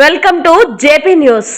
Welcome to JP news.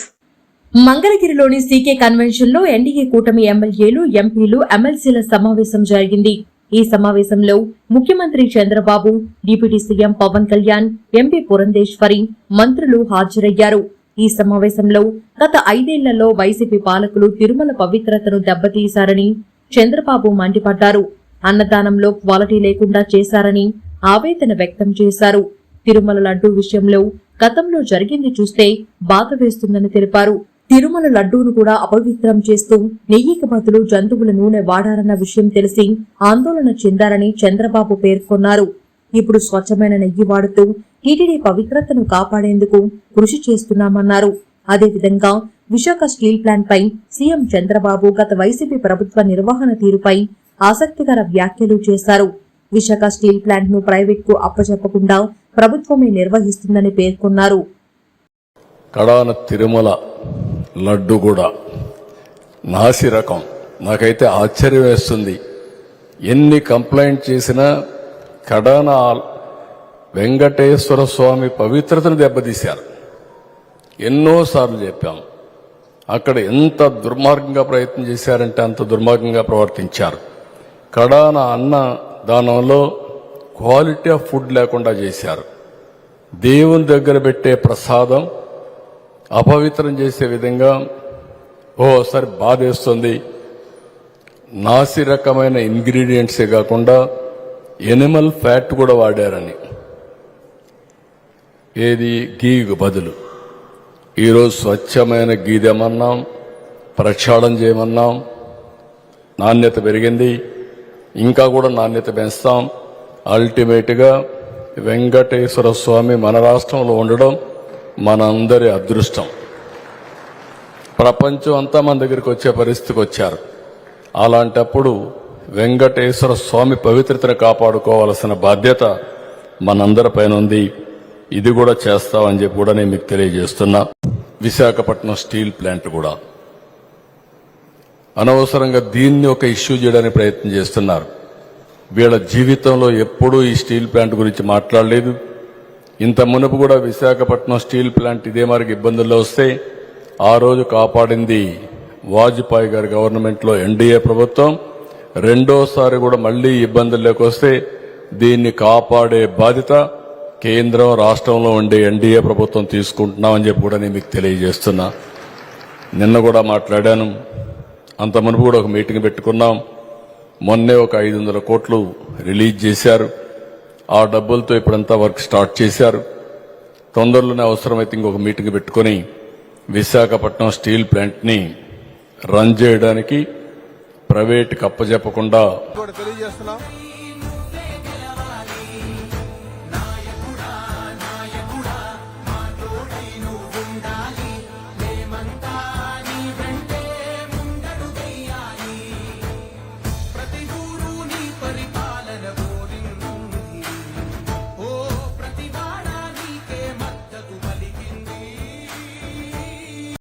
మంగళగిరిలోని CK కన్వెన్షన్లో NDA కూటమి ఎమ్మెల్యేలు ఎంపీలు ఎమ్మెల్సీల సమావేశం జరిగింది. ఈ సమావేశంలో ముఖ్యమంత్రి Chandrababu deputy CM Pawan Kalyan MP Purandeswari మంత్రులు హాజరయ్యారు. ఈ సమావేశంలో గత ఐదేళ్ళలో వైసీపీ పాలకులు తిరుమల పవిత్రతను దెబ్బతీశారని చంద్రబాబు మండిపడ్డారు. అన్నదానంలో క్వాలిటీ లేకుండా చేశారని ఆవేదన వ్యక్తం చేశారు. తిరుమల లడ్డూ విషయంలో గతంలో జరిగింది చూస్తే బాధ వేస్తుందని తెలిపారు. తిరుమల లడ్డూను కూడా అపవిత్రం చేస్తూ నెయ్యికి బదులు జంతువుల నూనె వాడారన్న విషయం తెలిసి ఆందోళన చెందారని చంద్రబాబు పేర్కొన్నారు. ఇప్పుడు స్వచ్ఛమైన నెయ్యి వాడుతూ టీటీడీ పవిత్రతను కాపాడేందుకు కృషి చేస్తున్నామన్నారు. అదేవిధంగా విశాఖ స్టీల్ ప్లాంట్ పై సీఎం చంద్రబాబు గత వైసీపీ ప్రభుత్వ నిర్వహణ తీరుపై ఆసక్తికర వ్యాఖ్యలు చేశారు. విశాఖ స్టీల్ ప్లాంట్ను ప్రైవేట్కు అప్పచెప్పకుండా ప్రభుత్వమే నిర్వహిస్తుందని పేర్కొన్నారు. కడాన తిరుమల లడ్డు కూడా నాసి రకం. నాకైతే ఆశ్చర్యం వేస్తుంది. ఎన్ని కంప్లైంట్ చేసినా కడాన వెంకటేశ్వర స్వామి పవిత్రతను దెబ్బతీశారు. ఎన్నోసార్లు చెప్పాం. అక్కడ ఎంత దుర్మార్గంగా ప్రయత్నం చేశారంటే అంత దుర్మార్గంగా ప్రవర్తించారు. కడాన అన్న దానంలో క్వాలిటీ ఆఫ్ ఫుడ్ లేకుండా చేశారు. దేవుని దగ్గర పెట్టే ప్రసాదం అపవిత్రం చేసే విధంగా ఓసారి బాధేస్తుంది. నాసి రకమైన ఇంగ్రీడియంట్సే కాకుండా ఎనిమల్ ఫ్యాట్ కూడా వాడారని. ఏది? గీకు బదులు. ఈరోజు స్వచ్ఛమైన గీదెమన్నాం ప్రక్షాళన చేయమన్నాం. నాణ్యత పెరిగింది. ఇంకా కూడా నాణ్యత పెంచుతాం. అల్టిమేట్గా వెంకటేశ్వర స్వామి మన రాష్ట్రంలో ఉండడం మనందరి అదృష్టం. ప్రపంచం అంతా మన దగ్గరికి వచ్చే పరిస్థితికి వచ్చారు. అలాంటప్పుడు వెంకటేశ్వర స్వామి పవిత్రతను కాపాడుకోవాల్సిన బాధ్యత మనందరిపైన ఉంది. ఇది కూడా చేస్తామని చెప్పి కూడా నేను మీకు తెలియజేస్తున్నా. విశాఖపట్నం స్టీల్ ప్లాంట్ కూడా. అనవసరంగా దీన్ని ఒక ఇష్యూ చేయడానికి ప్రయత్నం చేస్తున్నారు. వీళ్ళ జీవితంలో ఎప్పుడూ ఈ స్టీల్ ప్లాంట్ గురించి మాట్లాడలేదు. ఇంత మునుపు కూడా విశాఖపట్నం స్టీల్ ప్లాంట్ ఇదే మరికి ఇబ్బందుల్లో వస్తే ఆ రోజు కాపాడింది వాజ్పేయి గారి గవర్నమెంట్లో ఎన్డీఏ ప్రభుత్వం. రెండోసారి కూడా మళ్ళీ ఇబ్బందుల్లోకి వస్తే దీన్ని కాపాడే బాధ్యత కేంద్రం రాష్ట్రంలో ఉండే ఎన్డీఏ ప్రభుత్వం తీసుకుంటున్నామని చెప్పి కూడా నేను మీకు తెలియజేస్తున్నా. నిన్న కూడా మాట్లాడాను. అంత మునుపు కూడా ఒక మీటింగ్ పెట్టుకున్నాం. మొన్నే ఒక ఐదు వందల కోట్లు రిలీజ్ చేశారు. ఆ డబ్బులతో ఇప్పుడంతా వర్క్ స్టార్ట్ చేశారు. తొందరలోనే అవసరమైతే ఇంకొక మీటింగ్ పెట్టుకొని విశాఖపట్నం స్టీల్ ప్లాంట్ని రన్ చేయడానికి ప్రైవేట్ కప్పజెప్పకుండా తెలియజేస్తున్నాం.